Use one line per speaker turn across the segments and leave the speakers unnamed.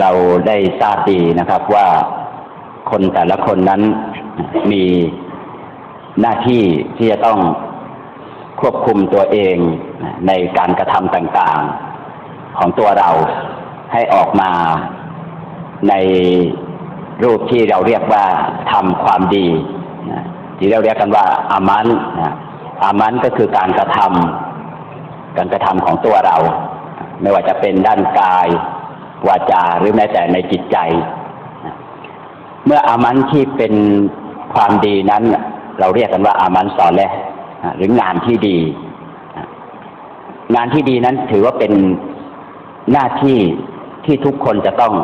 เราได้ทราบดีนะครับว่าคนแต่ละคนนั้นมีหน้าที่ที่จะต้องควบคุมตัวเองในการกระทำต่างๆ ของตัวเราให้ออกมาในรูปที่เราเรียกว่าทำความดี ที่เราเรียกกันว่าอามันอามันก็คือการกระทำการกระทำของตัวเรา ไม่ว่าจะเป็นด้านกาย วาจาหรือแม้แต่ในจิตใจ เมื่ออามันที่เป็นความดีนั้น เราเรียกกันว่าอามันสอนแลหรืองานที่ดี งานที่ดีนั้นถือว่าเป็นหน้าที่ที่ทุกคนจะต้อง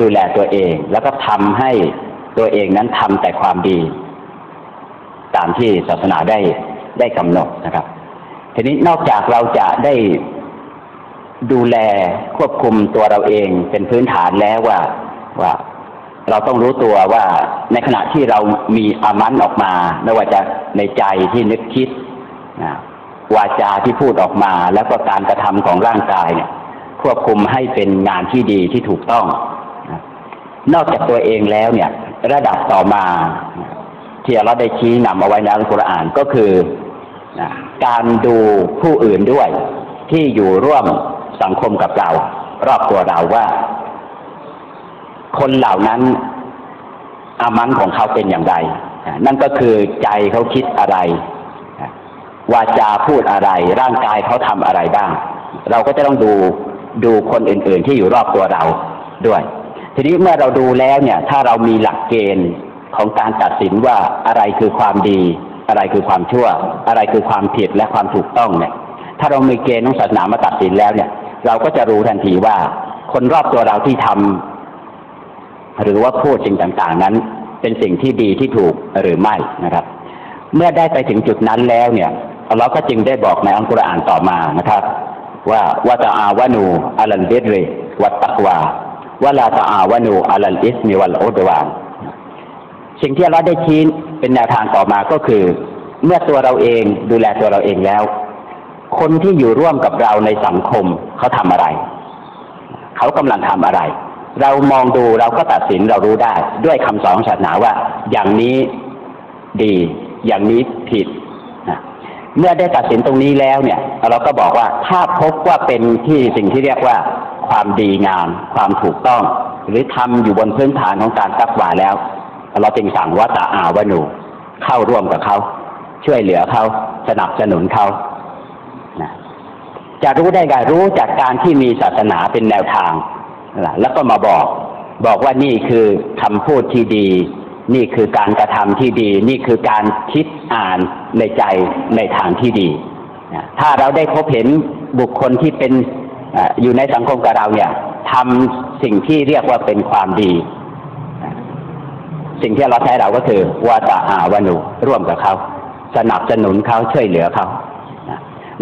ดูแลตัวเอง แล้วก็ทำให้ตัวเองนั้นทำแต่ความดี ตามที่ศาสนาได้ได้กำหนดนะครับ ทีนี้นอกจากเราจะได้ ดูแลควบคุมตัวเราเองเป็นพื้นฐานแล้วว่าว่าเราต้องรู้ตัวว่าในขณะที่เรามีอามันออกมาไม่ว่าจะในใจที่นึกคิดนะวาจาที่พูดออกมา แล้วก็การกระทำของร่างกายเนี่ย ควบคุมให้เป็นงานที่ดีที่ถูกต้องนะนอกจากตัวเองแล้วเนี่ย ระดับต่อมา ที่เราได้ชี้นำเอาไว้ในอัลกุรอานก็คือนะการดูผู้อื่นด้วยที่อยู่ร่วม สังคมกับเรา รอบตัวเราว่า คนเหล่านั้นอามันของเขาเป็นอย่างไร นั่นก็คือใจเขาคิดอะไร วาจาพูดอะไร ร่างกายเขาทำอะไรบ้าง เราก็จะต้องดูดูคนอื่น ๆ ที่อยู่รอบตัวเราด้วย ทีนี้เมื่อเราดูแล้วเนี่ย ถ้าเรามีหลักเกณฑ์ของการตัดสินว่าอะไรคือความดี อะไรคือความชั่ว อะไรคือความผิดและความถูกต้องเนี่ย ถ้าเรามีเกณฑ์ของศาสนามาตัดสินแล้วเนี่ย เราก็จะรู้ทันทีว่า คนรอบตัวเราที่ทำหรือว่าพูดสิ่งต่างๆ นั้น เป็นสิ่งที่ดีที่ถูกหรือไม่นะครับ เมื่อได้ไปถึงจุดนั้นแล้วเนี่ยเราก็จึงได้บอกในอัลกุรอานต่อมานะครับ ว่าวะตาอาวานูอัลันเบดรวัตตักวาวะลาตาอาวานูอัลันอิสมิวัลโอดวานสิ่งที่เราได้ชี้เป็นแนวทางต่อมาก็คือ เมื่อตัวเราเองดูแลตัวเราเองแล้ว คนที่อยู่ร่วมกับเราในสังคมเขาทำอะไร เขากำลังทำอะไร เรามองดูเราก็ตัดสินเรารู้ได้ ด้วยคำสอนศาสนาว่า อย่างนี้ดี อย่างนี้ผิดเมื่อได้ตัดสินตรงนี้แล้วเนี่ย เราก็บอกว่าถ้าพบว่าเป็นที่สิ่งที่เรียกว่า ความดีงาม ความถูกต้อง หรือทำอยู่บนพื้นฐานของการตักวาแล้ว เราจึงสั่งว่าตาอาวนู เข้าร่วมกับเขา ช่วยเหลือเขา สนับสนุนเขา จะรู้ได้ไงรู้จากการที่มีศาสนาเป็นแนวทาง แล้วก็มาบอก บอกว่านี่คือคำพูดที่ดี นี่คือการกระทำที่ดี นี่คือการคิดอ่านในใจในทางที่ดี ถ้าเราได้พบเห็นบุคคลที่เป็นอยู่ในสังคมกับเราเนี่ยทำสิ่งที่เรียกว่าเป็นความดี สิ่งที่เราใช้เราก็คือว่าตาอาวานุร่วมกับเขา สนับสนุนเขาช่วยเหลือเขา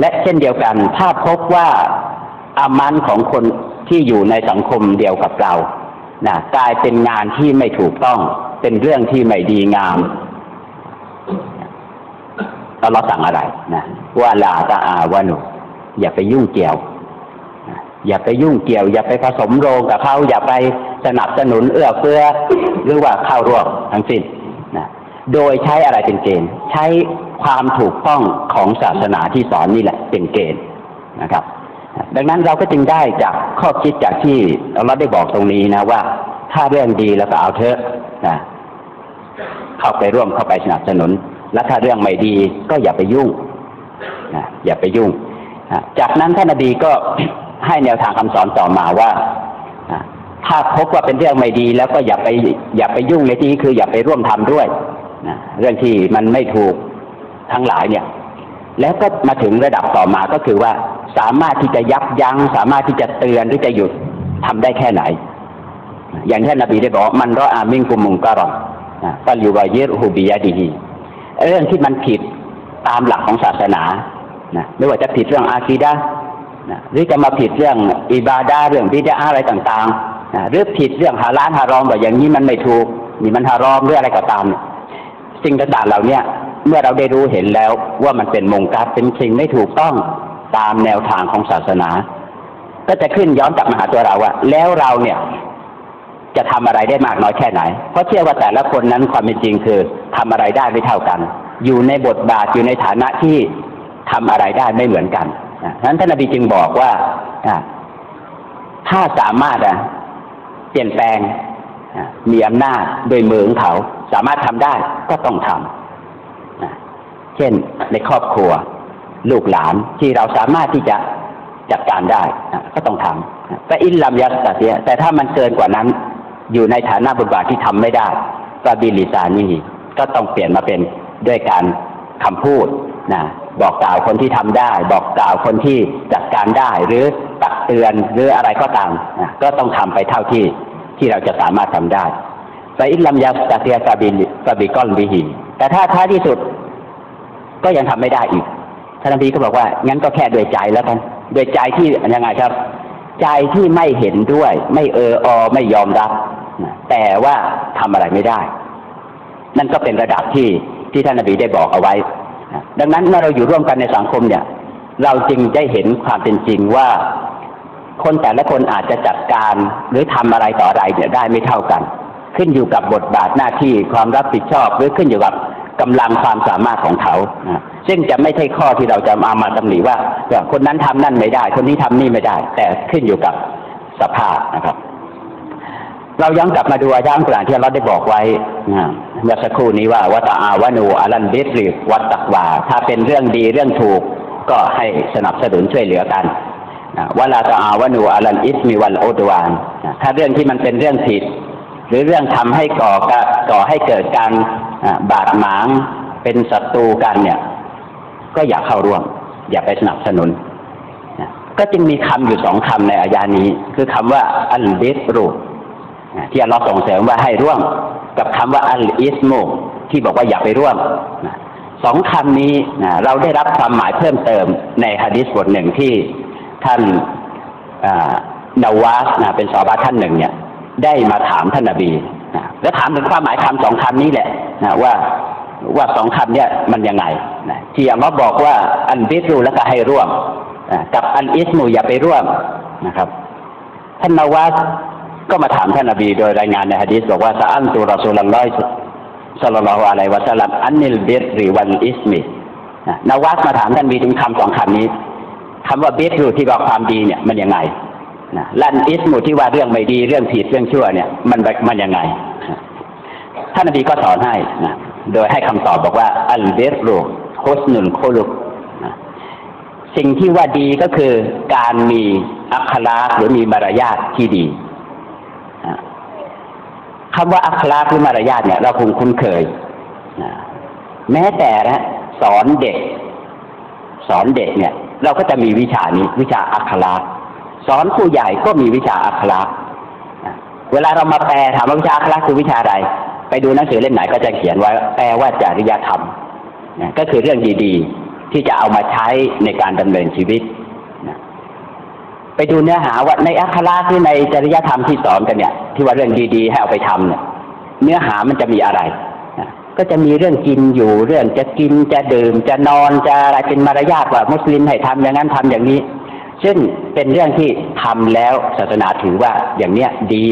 และเช่นเดียวกัน ถ้าพบว่าอามันของคนที่อยู่ในสังคมเดียวกับเรานะกลายเป็นงานที่ไม่ถูกต้องเป็นเรื่องที่ไม่ดีงามเราสั่งอะไรนะว่าลาตาอาวานุอย่าไปยุ่งเกี่ยว อย่าไปยุ่งเกี่ยว อย่าไปผสมโรงกับเขาอย่าไปสนับสนุนเอื้อเฟื้อหรือว่าเข้าร่วมทั้งสิ้นนะโดยใช้อะไรเป็นเกณฑ์ใช้ ความถูกต้องของศาสนาที่สอนนี่แหละเป็นเกณฑ์นะครับ ดังนั้นเราก็จึงได้จากข้อคิดจากที่เราได้บอกตรงนี้นะว่า ถ้าเรื่องดีแล้วก็เอาเถอะนะเข้าไปร่วมเข้าไปสนับสนุน และถ้าเรื่องไม่ดีก็อย่าไปยุ่งนะอย่าไปยุ่งนะจากนั้นท่านอดีก็ให้แนวทางคำสอนต่อมาว่าถ้าพบว่าเป็นเรื่องไม่ดี แล้วก็อย่าไปอย่าไปยุ่งในที่นี้คืออย่าไปร่วมทำด้วยนะเรื่องที่มันไม่ถูก ทั้งหลายเนี่ยแล้วก็มาถึงระดับต่อมาก็คือว่าสามารถที่จะยับยัง้ง สามารถที่จะเตือนหรือจะหยุดทำได้แค่ไหน อย่างที่นบีได้บอกมันรออามิงกุมุงกรอนฟัลยูวายิรฮูบิยาดีฮีเรื่องที่มันผิดตามหลักของศาสนานะไม่ว่าจะผิดเรื่องอาคีดะนะหรือจะมาผิดเรื่องอิบาดาเรื่องบิดาอะไรต่างๆนะหรือผิดเรื่องฮาลานฮารอมแบบอย่างนี้มันไม่ถูกนี่มันฮารอมหรืออะไรก็ตาม สิ่งต่างๆเหล่านี้ เมื่อเราได้รู้เห็นแล้วว่ามันเป็นมงกัดเป็นสิ่งไม่ถูกต้องตามแนวทางของศาสนา ก็จะขึ้นย้อนกลับมาหาตัวเราว่าแล้วเราเนี่ยจะทำอะไรได้มากน้อยแค่ไหน เพราะเชื่อว่าแต่ละคนนั้นความเป็นจริงคือทำอะไรได้ไม่เท่ากัน อยู่ในบทบาทอยู่ในฐานะที่ทำอะไรได้ไม่เหมือนกันนั้นท่านนบีจึงบอกว่าถ้าสามารถเปลี่ยนแปลงมีอำนาจโดยมือของเขา สามารถทำได้ก็ต้องทำ เช่นในครอบครัว ลูกหลานที่เราสามารถที่จะจัดการได้ก็ต้องทำแต่อินลัมยัสตัเตียแต่ถ้ามันเกินกว่านั้น อยู่ในฐานะบทบาทที่ทำไม่ได้ก็บิลิซานีก็ต้องเปลี่ยนมาเป็นด้วยการคำพูดนะบอกกล่าวคนที่ทำได้ บอกกล่าวคนที่จัดการได้ หรือตักเตือนหรืออะไรก็ตามนะก็ต้องทำไปเท่าที่ที่เราจะสามารถทำได้แต่อินลัมยาสเตียซาบิซาบิกอนบิฮีแต่ถ้าท้ายที่สุด ก็ยังทำไม่ได้อีกท่านนบีก็บอกว่างั้นก็แค่ด้วยใจแล้วกันด้วยใจที่ยังไงครับ ใจที่ไม่เห็นด้วย ไม่เอออไม่ยอมรับแต่ว่าทำอะไรไม่ได้ นั่นก็เป็นระดับที่ที่ท่านนบีได้บอกเอาไว้ ดังนั้นเมื่อเราอยู่ร่วมกันในสังคมเนี่ย เราจึงได้เห็นความเป็นจริงว่า คนแต่ละคนอาจจะจัดการหรือทำอะไรต่ออะไรเนี่ยได้ไม่เท่ากัน ขึ้นอยู่กับบทบาทหน้าที่ความรับผิดชอบหรือขึ้นอยู่กับ กำลังความสามารถของเขา ซึ่งจะไม่ใช่ข้อที่เราจะมามาตำหนิว่า คนนั้นทำนั่นไม่ได้ คนนี้ทำนี่ไม่ได้ แต่ขึ้นอยู่กับสภาพนะครับ เราย้อนกลับมาดูอาจารย์กลางที่เราได้บอกไว้เมื่อสักครู่นี้ว่าวัตอาวานูอารันบิสริวัตตักวา ถ้าเป็นเรื่องดีเรื่องถูกก็ให้สนับสนุนช่วยเหลือกันวลาตอาวานูอารันอิสมีวันโอดวานถ้าเรื่องที่มันเป็นเรื่องผิด หรือเรื่องทำให้ก่อก่อให้เกิดการ บาดหมางเป็นศัตรูกันเนี่ย ก็อย่าเข้าร่วม อย่าไปสนับสนุน ก็จึงมีคำอยู่สองคำในอายานี้ คือคำว่าอัลบิสรูที่เราส่งเสริมว่าให้ร่วม กับคำว่าอัลอิสโมที่บอกว่าอย่าไปร่วมสองคำนี้เราได้รับความหมายเพิ่มเติมในฮะดิษบทหนึ่งที่ท่านนาวาสเป็นสอบาท่านหนึ่งเนี่ย ได้มาถามท่านนบี แล้วถามถึงความหมายคำสองคำนี้แหละนะว่าว่าสองคำเนี่ยมันยังไงนะที่อัลลอฮ์บอกว่าอันบิสรูแล้วก็ให้ร่วมกับอันอิสมูอย่าไปร่วมนะครับ ท่านนาวาสก็มาถามท่านนบีโดยรายงานในฮะดีษบอกว่าซาอันตุรอซูลัลลอฮิสัลลัลลอฮุอะลัยวะสัลลัมอันนิลบิรริวันอิสมินาวาสมาถามท่านบีถึงคำสองคำนี้คำว่าบิรที่บอกความดีเนี่ยมันยังไง นะลันอิสมุที่ว่าเรื่องไม่ดีเรื่องผิดเรื่องชั่วเนี่ย มันมันยังไง ท่านนบีก็สอนให้นะโดยให้คำตอบบอกว่า อัลเบรูโคสนุนโคลุกสิ่งที่ว่าดีก็คือการมีอัคราหรือมีมารยาทที่ดีคำว่าอัคราหรือมารยาทเนี่ย เราคงคุ้นเคยแม้แต่นะสอนเด็ก สอนเด็กเนี่ย เราก็จะมีวิชานี้ วิชาอัครา สอนผู้ใหญ่ก็มีวิชาอัคราเวลาเรามาแปลถามว่าวิชาอัคราคือวิชาอะไร ไปดูหนังสือเล่มไหนก็จะเขียนไว้แปลว่าจริยธรรมก็คือเรื่องดีๆ ที่จะเอามาใช้ในการดำเนินชีวิตไปดูเนื้อหาว่าในอัคราที่ในจริยธรรมที่สอนกันเนี่ย ที่ว่าเรื่องดีๆให้เอาไปทำเนี่ย เนื้อหามันจะมีอะไรก็จะมีเรื่องกินอยู่ เรื่องจะกินจะดื่มจะนอนจะอะไรเป็นมารยาทว่ามุสลิมให้ทำอย่างนั้นทำอย่างนี้ ซึ่งเป็นเรื่องที่ทำแล้วศาสนาถือว่าอย่างเนี้ยดี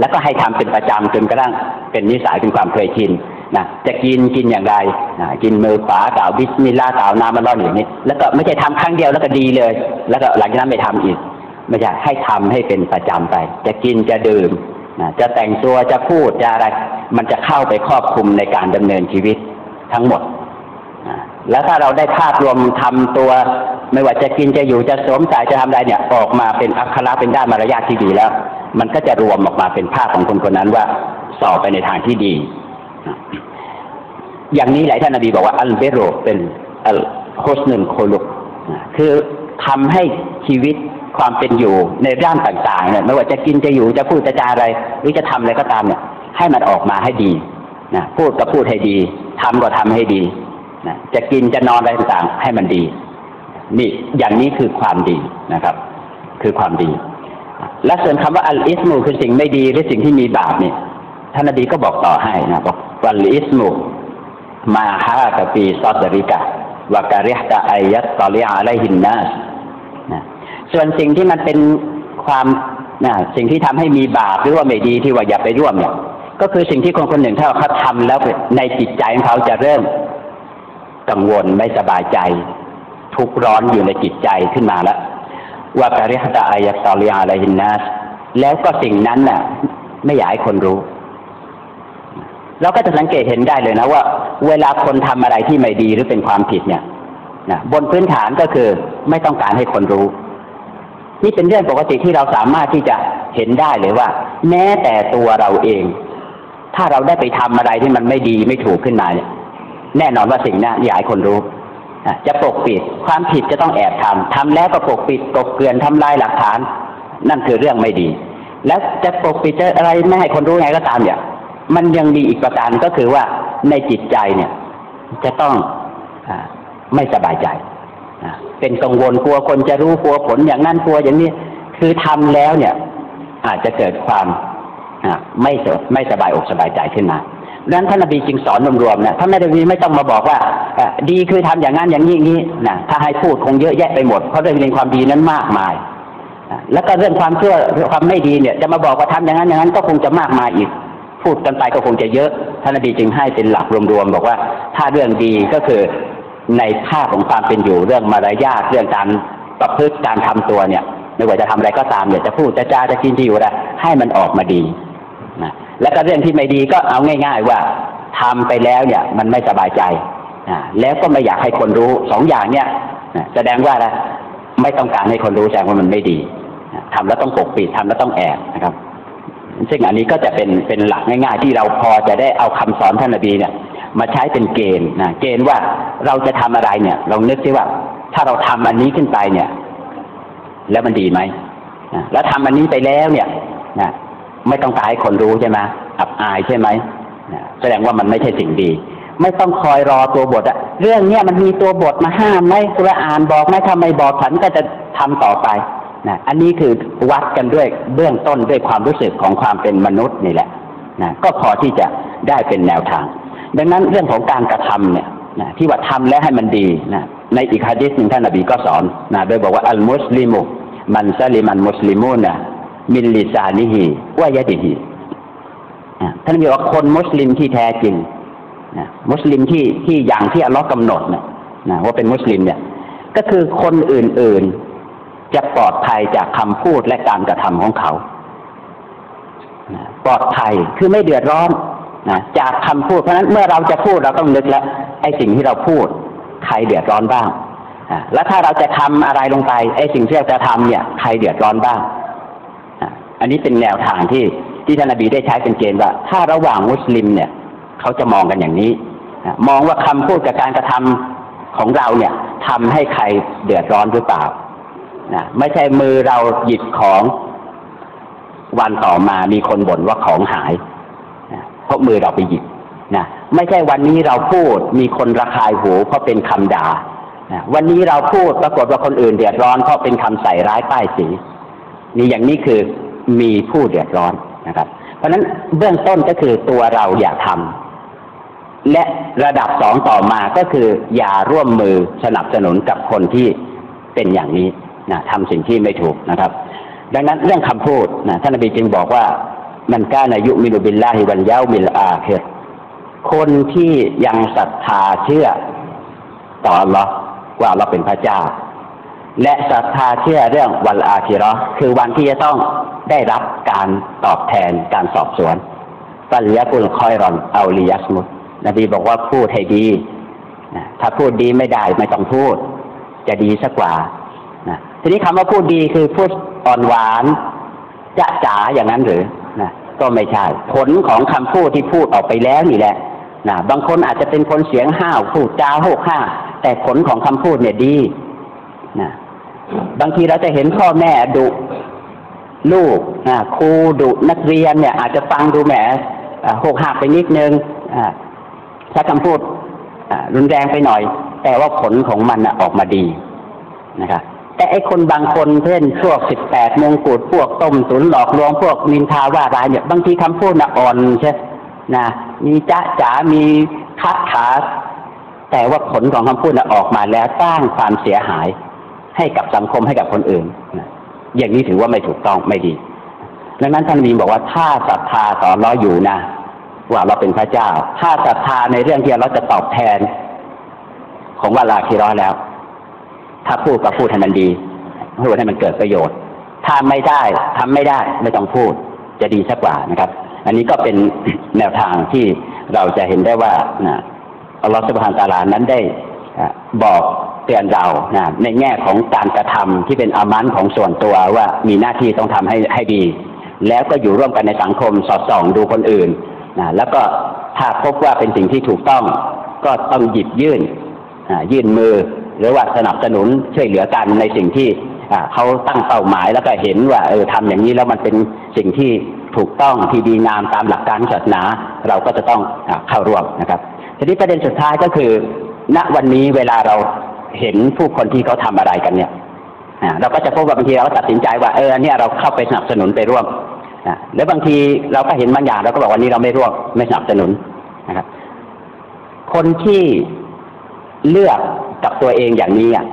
แล้วก็ให้ทำเป็นประจำจนกระทั่งเป็นนิสัยเป็นความเคยชินนะจะกินกินอย่างไรนะกินมือขวากล่าวบิสมิลลาห์กล่าวนามันร้อนอย่างนี้ แล้วก็ไม่ใช่ทำครั้งเดียวแล้วก็ดีเลย แล้วก็หลังจากนั้นไม่ทำอีก ไม่ใช่ให้ทำให้เป็นประจำไป จะกินจะดื่มนะจะแต่งตัวจะพูดจะอะไร มันจะเข้าไปครอบคลุมในการดำเนินชีวิตทั้งหมด แล้วถ้าเราได้ภาพรวมทำตัว ไม่ว่าจะกินจะอยู่จะสวมใส่จะทำอะไรเนี่ย ออกมาเป็นอัคระเป็นด้านมารยาทที่ดีแล้ว มันก็จะรวมออกมาเป็นภาพของคนคนนั้นว่าสอบไปในทางที่ดี อย่างนี้หลายท่านนบีบอกว่าอัลเบโรเป็นอัลโคสนึงโคลุกคือทำให้ชีวิตความเป็นอยู่ในด้านต่างๆเนี่ยไม่ว่าจะกินจะอยู่จะพูดจะจาอะไร หรือจะทำอะไรก็ตามเนี่ย ให้มันออกมาให้ดีนะพูดก็พูดให้ดีทำก็ทำให้ดี นะจะกินจะนอนอะไรต่างๆ ให้มันดี นี่อย่างนี้คือความดีนะครับ คือความดี และส่วนคำว่าอัลอิสมูคือสิ่งไม่ดีหรือสิ่งที่มีบาปเนี่ยท่านนบีก็บอกต่อให้นะบอกวัลอิสมุมาฮาตปีซอดริกะวากาเรียตาอายัตตอลีอาไลหินนาสนะส่วนสิ่งที่มันเป็นความนะสิ่งที่ทำให้มีบาปหรือว่าไม่ดีที่ว่าอย่าไปร่วมเนี่ยก็คือสิ่งที่คนคนหนึ่งถ้าเขาทำแล้วในจิตใจของเขาจะเริ่ม กังวลไม่สบายใจ ทุกร้อนอยู่ในจิตใจขึ้นมาแล้วว่าการิฮตาอายตอลีอาลหินนัสแล้วก็สิ่งนั้นน่ะ ไม่อยากให้คนรู้เราก็จะสังเกตเห็นได้เลยนะว่า เวลาคนทำอะไรที่ไม่ดีหรือเป็นความผิดเนี่ยนะบนพื้นฐานก็คือไม่ต้องการให้คนรู้ นี่เป็นเรื่องปกติที่เราสามารถที่จะเห็นได้เลยว่า แม้แต่ตัวเราเอง ถ้าเราได้ไปทำอะไรที่มันไม่ดีไม่ถูกขึ้นมาเนี่ย แน่นอนว่าสิ่งนั้นอยากให้คนรู้จะปกปิดความผิดจะต้องแอบทำทำแล้วก็ปกปิดกเกลื่อนทำลายหลักฐาน นั่นคือเรื่องไม่ดี แล้วจะปกปิดจะอะไรไม่ให้คนรู้ไงก็ตามเนี่ย มันยังมีอีกประการก็คือว่าในจิตใจเนี่ย จะต้องอไม่สบายใจเป็นกังวลกลัวคนจะรู้กลัวผลอย่างนั้นกลัวอย่างนี้ คือทำแล้วเนี่ย อาจจะเกิดความไม่ไม่สบายอกสบายใจขึ้นมา ดังนั้นท่านนบีจึงสอนรวมๆนะท่านไม่ได้มีไม่ต้องมาบอกว่าดีคือทำอย่างนั้นอย่างนี้นี้นะถ้าให้พูดคงเยอะแยะไปหมดเพราะเรื่องเรื่องความดีนั้นมากมายแล้วก็เรื่องความเชื่อความไม่ดีเนี่ย จะมาบอกว่าทำอย่างนั้นอย่างนั้นก็คงจะมากมายอีก พูดกันไปก็คงจะเยอะท่านนบีจึงให้เป็นหลักรวมๆบอกว่า ถ้าเรื่องดีก็คือในภาพของความเป็นอยู่เรื่องมารยาทเรื่องการประพฤติการทำตัวเนี่ย ไม่ว่าจะทำอะไรก็ตามเนี่ยจะพูดจะจาจะกินที่อยู่อะไรให้มันออกมาดีนะ แล้วก็เรื่องที่ไม่ดีก็เอาง่าย ๆ ว่าทำไปแล้วเนี่ย มันไม่สบายใจนะแล้วก็ไม่อยากให้คนรู้สองอย่างเนี่ยนะแสดงว่าอะไรไม่ต้องการให้คนรู้แสดงว่ามันไม่ดีนะทำแล้วต้องปกปิดทำแล้วต้องแอบนะครับ ซึ่งอันนี้ก็จะเป็นเป็นหลักง่าย ๆ ที่เราพอจะได้เอาคำสอนท่านนบีเนี่ย มาใช้เป็นเกณฑ์นะเกณฑ์ว่าเราจะทำอะไรเนี่ยเรานึกซิว่า ถ้าเราทำอันนี้ขึ้นไปเนี่ย แล้วมันดีไหมแล้วทำอันนี้ไปแล้วเนี่ยนะ ไม่ต้องการให้คนรู้ใช่ไหมอับอายใช่ไหมแสดงว่ามันไม่ใช่สิ่งดี ไม่ต้องคอยรอตัวบทอะเรื่องเนี้ยมันมีตัวบทมาห้ามไหมคุรอ่านบอกไหมทำไมบอกฉันก็จะทำต่อไปนะอันนี้คือวัดกันด้วยเบื้องต้นด้วยความรู้สึกของความเป็นมนุษย์นี่แหละนะก็พอที่จะได้เป็นแนวทาง ดังนั้นเรื่องของการกระทำเนี่ยนะที่ว่าทำแล้วให้มันดีนะในอีกฮะดิษหนึ่งท่านนบีก็สอนนะโดยบอกว่าอัลมุสลิมุมันซาลิมันมุสลิมูนะ มินลิซานิฮีวายะดิฮีท่านบอกว่าคนมุสลิมที่แท้จริงมุสลิมที่ที่อย่างที่อัลลอฮ์กำหนดนะนะว่าเป็นมุสลิมเนี่ย ก็คือคนอื่นๆจะปลอดภัยจากคำพูดและการกระทำของเขาปลอดภัยคือไม่เดือดร้อนนะจากคำพูดเพราะฉะนั้นเมื่อเราจะพูดเราต้องนึกแล้วไอ้สิ่งที่เราพูด ใครเดือดร้อนบ้างแล้วถ้าเราจะทำอะไรลงไปไอ้สิ่งที่เราจะทำเนี่ย ใครเดือดร้อนบ้าง อันนี้เป็นแนวทางที่ที่ท่านนบีได้ใช้เป็นเกณฑ์ว่า ถ้าระหว่างมุสลิมเนี่ย เขาจะมองกันอย่างนี้ มองว่าคำพูดกับการกระทำของเราเนี่ยทำให้ใครเดือดร้อนหรือเปล่านะไม่ใช่มือเราหยิบของวันต่อมามีคนบ่นว่าของหายนะเพราะมือเราไปหยิบนะไม่ใช่วันนี้เราพูดมีคนระคายหูเพราะเป็นคำด่านะวันนี้เราพูดปรากฏว่าคนอื่นเดือดร้อนเพราะเป็นคำใส่ร้ายป้ายสีนี่อย่างนี้คือ มีผู้เดือดร้อนนะครับ เพราะฉะนั้นเบื้องต้นก็คือตัวเราอย่าทำและระดับสองต่อมาก็คือ อย่าร่วมมือสนับสนุนกับคนที่เป็นอย่างนี้นะทำสิ่งที่ไม่ถูกนะครับ ดังนั้นเรื่องคำพูดนะท่านอบีจึงบอกว่ามันก้านายุมินุบิลลาฮิวันเย้ามิลอาเครคนที่ยังศรัทธาเชื่อต่ออัลลอฮ์ว่าเราเป็นพระเจ้า และศรัทธาเชื่อเรื่องวันอาคิรอคือวันที่จะต้องได้รับการตอบแทนการสอบสวนฟัลยะกุลคอยรอนเอาลียัสมุตนบีบอกว่าพูดให้ดีถ้าพูดดีไม่ได้ไม่ต้องพูด จะดีสักกว่านะทีนี้คำว่าพูดดีคือพูดอ่อนหวานจะจ๋าอย่างนั้นหรือนะก็ไม่ใช่ผลของคำพูดที่พูดออกไปแล้วนี่แหละนะบางคนอาจจะเป็นคนเสียงห้าวพูดจาหกห้าแต่ผลของคำพูดเนี่ยดีนะ บางทีเราจะเห็นพ่อแม่ดุลูกครูดุนักเรียนเนี่ย อาจจะฟังดูแหมหกหักไปนิดนึงใช้คำพูดรุนแรงไปหน่อย แต่ว่าผลของมันออกมาดีนะครับแต่ไอ้คนบางคนเช่นพวกสิบแปดมงกุฎพวกต้มตุนหลอกลวงพวกนินทาว่าร้ายเนี่ยบางทีคำพูดน่ะอ่อนใช่นะมีจ้าจ๋ามีคัดขาแต่ว่าผลของคำพูดน่ะออกมาแล้วสร้างความเสียหาย ให้กับสังคมให้กับคนอื่นอย่างนี้ถือว่าไม่ถูกต้องไม่ดี ดังนั้นท่านมีบอกว่าถ้าศรัทธาต่อเราอยู่นะว่าเราเป็นพระเจ้า ถ้าศรัทธาในเรื่องที่เราจะตอบแทน ของว่าลาคีร้อแล้ว ถ้าพูดก็พูดให้มันดีพูดให้มันเกิดประโยชน์ ถ้าไม่ได้ทำไม่ได้ไม่ต้องพูด จะดีสักกว่านะครับ อันนี้ก็เป็นแนวทางที่เราจะเห็นได้ว่าอัลลอฮฺสุบฮานตาลานั้นได้ บอกเตือนเรานะในแง่ของการกระทำที่เป็นอามันของส่วนตัวว่ามีหน้าที่ต้องทำให้ให้ดี แล้วก็อยู่ร่วมกันในสังคมสอดส่องดูคนอื่นนะแล้วก็ถ้าพบว่าเป็นสิ่งที่ถูกต้องก็ต้องหยิบยื่นยื่นมือ หรือว่าสนับสนุนช่วยเหลือกันในสิ่งที่เขาตั้งเป้าหมายแล้วก็เห็นว่าเออทำอย่างนี้แล้วมันเป็นสิ่งที่ถูกต้องที่ดีงามตามหลักการศาสนา เราก็จะต้องเข้าร่วมนะครับ ทีนี้ประเด็นสุดท้ายก็คือ ณวันนี้เวลาเราเห็นผู้คนที่เขาทำอะไรกันเนี่ยเราก็จะพบว่าบางทีเราตัดสินใจว่าเออเนี่ยเราเข้าไปสนับสนุนไปร่วมแล้วบางทีเราก็เห็นบางอย่างเราก็บอกวันนี้เราไม่ร่วมไม่สนับสนุนนะครับ คนที่เลือกกับตัวเองอย่างนี้อะ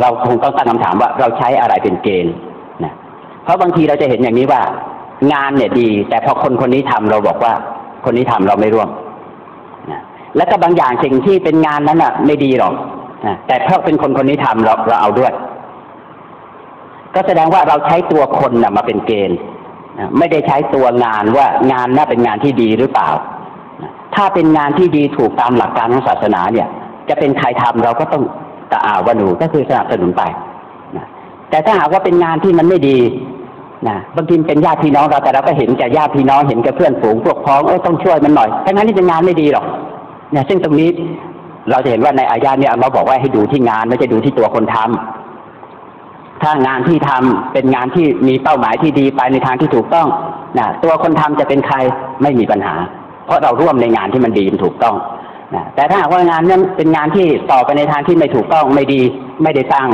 เราคงต้องตั้งคำถามว่าเราใช้อะไรเป็นเกณฑ์นะเพราะบางทีเราจะเห็นอย่างนี้ว่า งานเนี่ยดี แต่พอคนคนนี้ทำเราบอกว่า คนนี้ทำเราไม่ร่วม แล้วก็บางอย่างสิ่งที่เป็นงานนั้นอะ ไม่ดีหรอกนะแต่เพราะเป็นคนคนนี้ทำเราเราเอาด้วย ก็แสดงว่าเราใช้ตัวคนนะมาเป็นเกณฑ์ไม่ได้ใช้ตัวงานว่างานน่าเป็นงานที่ดีหรือเปล่า ถ้าเป็นงานที่ดีถูกตามหลักการของศาสนาเนี่ย จะเป็นใครทำเราก็ต้องตะอาววนูก็คือสนับสนุนไปแต่ถ้าหากว่าเป็นงานที่มันไม่ดีนะบางทีเป็นญาติพี่น้องเราแต่เราก็เห็นแก่ญาติพี่น้องเห็นแก่เพื่อนฝูงพวกพ้องเออต้องช่วยมันหน่อยแต่งั้นนี่เป็นงานไม่ดีหรอก เนี่ยซึ่งตรงนี้เราจะเห็นว่าในอายาเนี่ยเราบอกว่าให้ดูที่งานไม่ใช่ดูที่ตัวคนทำถ้างานที่ทำเป็นงานที่มีเป้าหมายที่ดีไปในทางที่ถูกต้องนะตัวคนทำจะเป็นใครไม่มีปัญหา เพราะเราร่วมในงานที่มันดีถูกต้องนะแต่ถ้าหากว่างานนั้นเป็นงานที่ต่อไปในทางที่ไม่ถูกต้องไม่ดี ไม่ได้สร้ง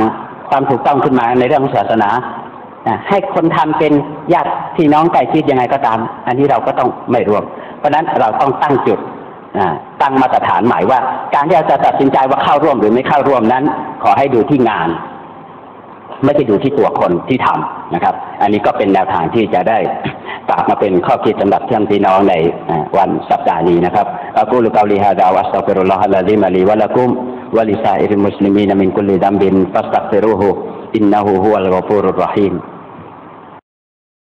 ความถูกต้องขึ้นมาในเรื่องศาสนานะให้คนทำเป็นญาติพี่น้องใกล้ชิดยังไงก็ตาม อันนี้เราก็ต้องไม่ร่วม เพราะนั้นเราต้องตั้งจุด ตั้งมาตรฐานหม่ว่า การที่เราจะตัดสินใจว่าเข้าร่วมหรือไม่เข้าร่วมนั้น ขอให้ดูที่งาน ไม่ได้ดูที่ตัวคนที่ทำนะครับ อันนี้ก็เป็นแนวทางที่จะได้ฝากมาเป็นข้อคิดสำหรับท่านพี่น้องในวันสัปดาห์นี้นะครับอักูลุกาลีฮะดาวัสตัฟิรุลลอฮะลาดิมาลีวะลักุมวะลิซาอิริมุสลิมีนมินกุลิดัมบินฟัสตักฟิรุฮูอินนะฮูฮุวัลกอฟูรุรรหีม